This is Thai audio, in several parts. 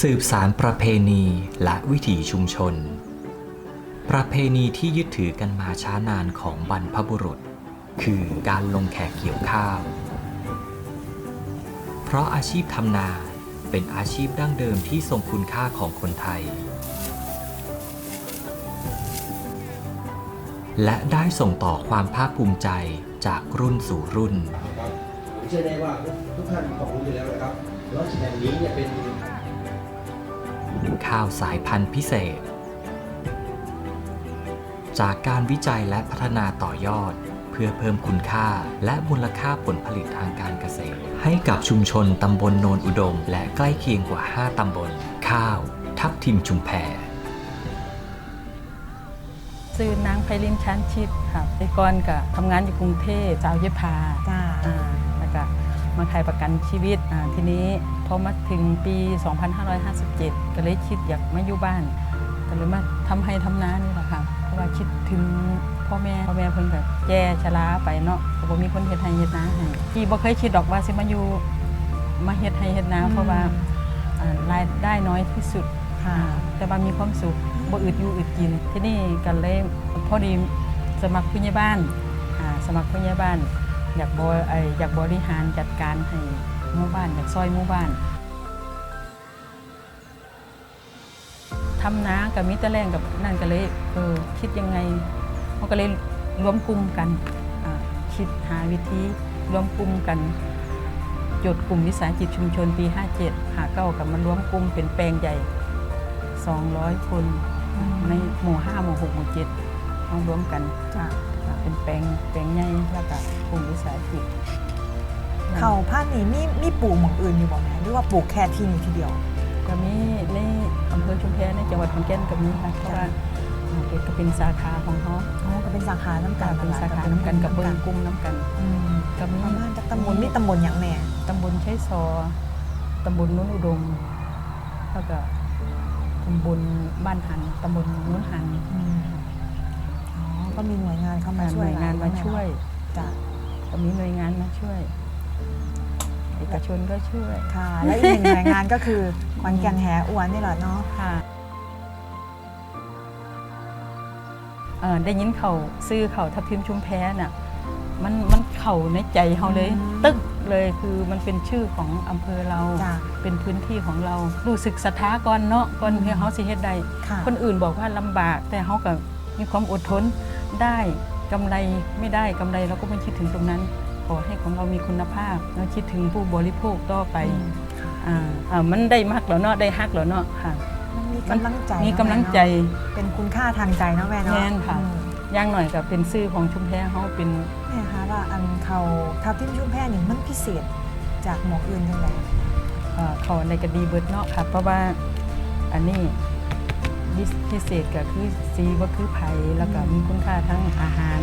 สืบสารประเพณีและวิถีชุมชน ประเพณีที่ยึดถือกันมาช้านานของบรรพบุรุษ คือการลงแขกเกี่ยวข้าว เพราะอาชีพทำนาเป็นอาชีพดั้งเดิมที่ทรงคุณค่าของคนไทย และได้ส่งต่อความภาคภูมิใจจากรุ่นสู่รุ่นผมเชื่อได้ว่าทุกท่านมีความรู้อยู่แล้วนะครับว่าแห่งนี้เนี่ยเป็น ข้าวสายพันธุ์พิเศษ จากการวิจัยและพัฒนาต่อยอด เพื่อเพิ่มคุณค่าและมูลค่าผลผลิตทางการเกษตร ให้กับชุมชนตำบลโนนอุดม และใกล้เคียงกว่า 5 ตำบล ข้าว ทับทิมชุมแพซื้อนางไพลินชันชิดค่ะแต่ก่อนก็ทำงานอยู่กรุงเทพสาวเยพาจ้า มาขายประกันชีวิตอ่าทีนี้พอมาถึงปี 2557 ก็เลยคิดอยากมาอยู่บ้านก็เลยมาทำให้ทำนานี่แหละค่ะเพราะว่าคิดถึงพ่อแม่พ่อแม่เพิ่นก็แก่ชราไปเนาะก็บ่มีคนเฮ็ดให้เฮ็ดนาให้พี่บ่เคยคิดดอกว่าสิมาอยู่มาเฮ็ดให้เฮ็ดนาเพราะว่าอ่ารายได้น้อยที่สุดค่ะแต่ว่ามีความสุขบ่อึดอยู่อึดกิน ที่นี่กันเลยพอดีสมัครผู้ใหญ่บ้านอ่าสมัครผู้ใหญ่บ้าน อยากบไออยากบริหารจัดการให้หมู่บ้านอยากซอยหมู่บ้านทำนากับมิตรแรงกับนั่นก็เลยเออคิดยังไงมันก็เลยรวมกลุ่มกันคิดหาวิธีรวมกลุ่มกันจดกลุ่มวิสาหกิจชุมชนปี 57 หาเก้ากับมารวมกลุ่มเป็นแปลงใหญ่ 200 คนในหมู่ 5 หมู่ 6 หมู่ 7 มารวมกันจ้าอ่า เป็นแปลงแปลงใหญ่แล้วก็กลุ่มวิสาหกิจเขาผ้านี่มีมีปลูกหมองอื่นอยู่บ่แม่หรือว่าปลูกแค่ที่นี่ทีเดียว ก็มีในอำเภอชุมแพในจังหวัดขอนแก่นก็มีค่ะเพราะว่าอ่าเป็นก็เป็นสาขาของเขาอ๋อก็เป็นสาขาน้ำกักานรเป็นสาขาน้ำกันกับเบิ้งกลุ่มน้ำกันอืมก็มีประมาณจักตำบลมีตำบลอย่างแม่ตำบลใช้ซอตำบลโนุนอุดมแล้วก็ตำบลบ้านหันตำบลโนุนหันอืมอ๋อ ก็มีหน่วยงานเข้ามาหช่วยน่วยงานมาช่วยจ้าก็มีหน่วยงานมาช่วยเอกชนก็ช่วยค่ะ และอีกหนึ่งหน่วยงานก็คือขอนแก่นแหอวนนี่แหละเนาะค่ะเอ่อได้ยินเขาซื้อเขาทับทิมชุมแพน่ะมันมันเข่าในใจเขาเลย ตึกเลยคือมันเป็นชื่อของอำเภอเราจ้าเป็นพื้นที่ของเรา รู้สึกศรัทธาก่อนเนาะก่อนที่เขาสิเฮ็ดได้ค่ะคนอื่นบอกว่าลำบากแต่เขาก็ มีความอดทนได้กำไรไม่ได้กำไรเราก็ไม่คิดถึงตรงนั้น ขอให้ของเรามีคุณภาพแล้วคิดถึงผู้บริโภคต่อไปอืมค่ะอ่าอ่ามันได้มากแล้วเนาะได้ฮักแล้วเนาะค่ะมันมีกำลังใจมีกำลังใจเนาะเป็นคุณค่าทางใจเนาะแม่เนาะแม่นค่ะอืมอย่างหน่อยก็เป็นชื่อของชุมแพเขาเป็นแม่คะว่าอันเขาทับทิมชุ่มแพนี่มันพิเศษจากหมอกอื่นยังไงเอ่อเขาในกระดีเบิดเนาะค่ะ เพราะว่าอันนี้ พิเศษก็คือสีว่าคือไผ่แล้วก็มีคุณค่าทั้งอาหาร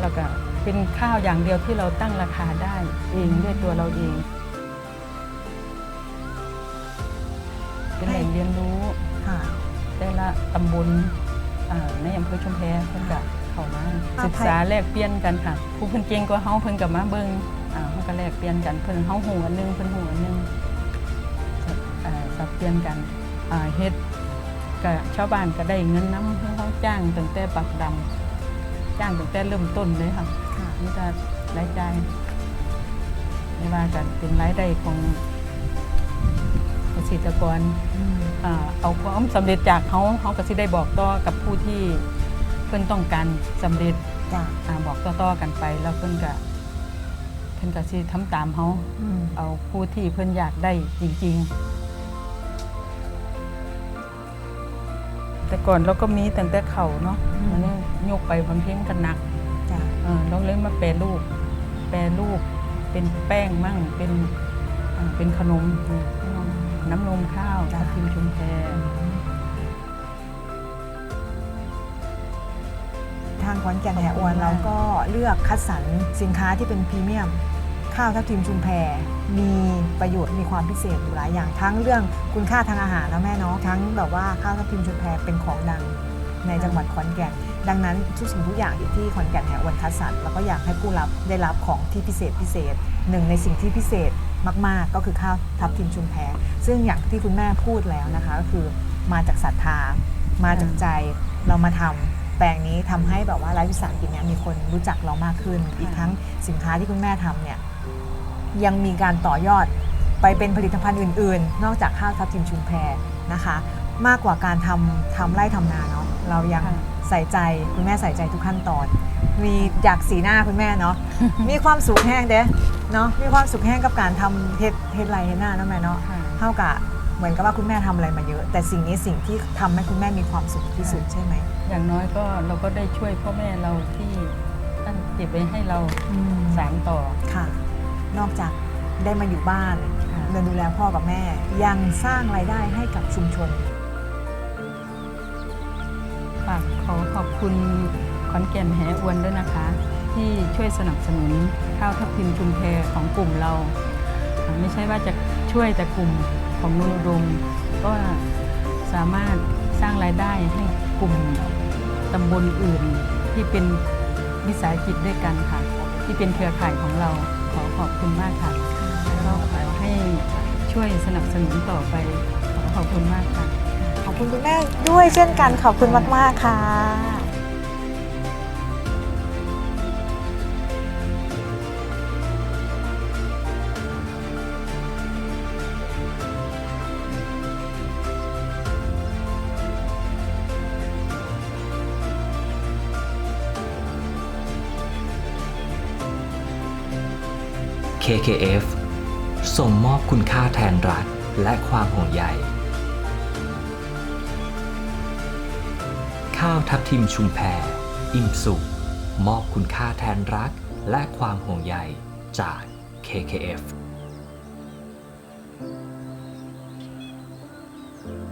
แล้วก็เป็นข้าวอย่างเดียวที่เราตั้งราคาได้เองด้วยตัวเราเอง เป็นแหล่งเรียนรู้ค่ะแต่ละตำบลอ่าในอำเภอชุมแพเพิ่นก็เข้ามาอ่าศึกษาแลกเปลี่ยนกันค่ะ ผู้เพิ่นเก่งกว่าเฮาเพิ่นก็มาเบิ่งอ่าเพิ่นก็แลกเปลี่ยนกันเพิ่นเฮาฮู้อันหนึงเพิ่นฮู้อันหนึงอ่าสับเปลี่ยนกันอ่าเฮ็ด ก็ชาวบ้านก็ได้เงินนำเฮาจ้างตั้งแต่ปักดำจ้างตั้งแต่เริ่มต้นเลยค่ะค่ะนี่ก็รายจ่ายไม่ว่ากันเป็นรายได้ของเกษตรกรอืมอ่าเอาความสำเร็จจากเขาเขาก็สิได้บอกต่อกับผู้ที่เพิ่นต้องการสำเร็จจ้ะอ่าบอกต่อๆกันไป แล้วเพิ่นก็เพิ่นก็สิทำตามเขา อืมเอาผู้ที่เพิ่นอยากได้จริง แต่ก่อนเราก็มีตั้งแต่เขาเนาะอันนี้ยกไปบำเพ็ญกันหนักจ้ะเออเราเลยมาแปรรูป แปรรูปเป็นแป้งมั่งเป็นอ่าเป็นขนม น้ำนมข้าวทับทิมชุมแพทางขอนแก่นแหอวนเราก็เลือกคัดสรรสินค้าที่เป็นพรีเมียม ข้าวทับทิมชุมแพมีประโยชน์มีความพิเศษอยู่หลายอย่างทั้งเรื่องคุณค่าทางอาหารนะแม่เนาะทั้งแบบว่าข้าวทับทิมชุมแพเป็นของดังในจังหวัดขอนแก่น ดังนั้นทุกสิ่งทุกอย่างอยู่ที่ขอนแก่นแหอวนคัดสรรแล้วก็อยากให้ผู้รับได้รับของที่พิเศษพิเศษหนึ่งในสิ่งที่พิเศษมาก ๆ ก็คือข้าวทับทิมชุมแพซึ่งอย่างที่คุณแม่พูดแล้วนะคะก็คือมาจากศรัทธา มาจากใจเรามาทำแปลงนี้ทำให้แบบว่าร้วิสาหกิจเนี้ยมีคนรู้จักเรามากขึ้น อีกทั้งสินค้าที่คุณแม่ทำเนี่ย ยังมีการต่อยอดไปเป็นผลิตภัณฑ์อื่น ๆ นอกจากข้าวทับทิมชุมแพนะคะ มากกว่าการทำทำไร่ทำนาเนาะเรายังค่ะใส่ใจคุณแม่ใส่ใจทุกขั้นตอน มีจากสีหน้าคุณแม่เนาะมีความสุขแห้งเด้เนาะมีความสุขแห้งกับการทำเฮ็ดเฮ็ดไรเฮ็ดหน้าเนาะแม่เนาะค่ะเท่ากับเหมือนกับว่าคุณแม่ทำอะไรมาเยอะ แต่สิ่งนี้สิ่งที่ทำให้คุณแม่มีความสุขที่สุดใช่ไหม อย่างน้อยก็เราก็ได้ช่วยพ่อแม่เราที่ท่านเก็บไว้ให้เราอืมสานต่อค่ะ นอกจากได้มาอยู่บ้านค่ะเดินดูแลพ่อกับแม่ ยังสร้างรายได้ให้กับชุมชนฝากขอขอบคุณขอนแก่นแหอวนด้วยนะคะ ที่ช่วยสนับสนุนข้าวทับทิมชุมแพของกลุ่มเราอ่าไม่ใช่ว่าจะช่วยแต่กลุ่มของนูนอุดมก็สามารถสร้างรายได้ให้กลุ่มตำบลอื่นที่เป็นวิสาหกิจด้วยกันค่ะ ที่เป็นเครือข่ายของเรา ขอขอบคุณมากค่ะแล้วก็ขอให้ช่วยสนับสนุนต่อไปขอขอบคุณมากค่ะ ขอบคุณคุณแม่ด้วยเช่นกันขอบคุณมาก ๆ ค่ะ KKF ส่งมอบคุณค่าแทนรักและความห่วงใย ข้าวทับทิมชุมแพอิ่มสุข มอบคุณค่าแทนรักและความห่วงใยจาก KKF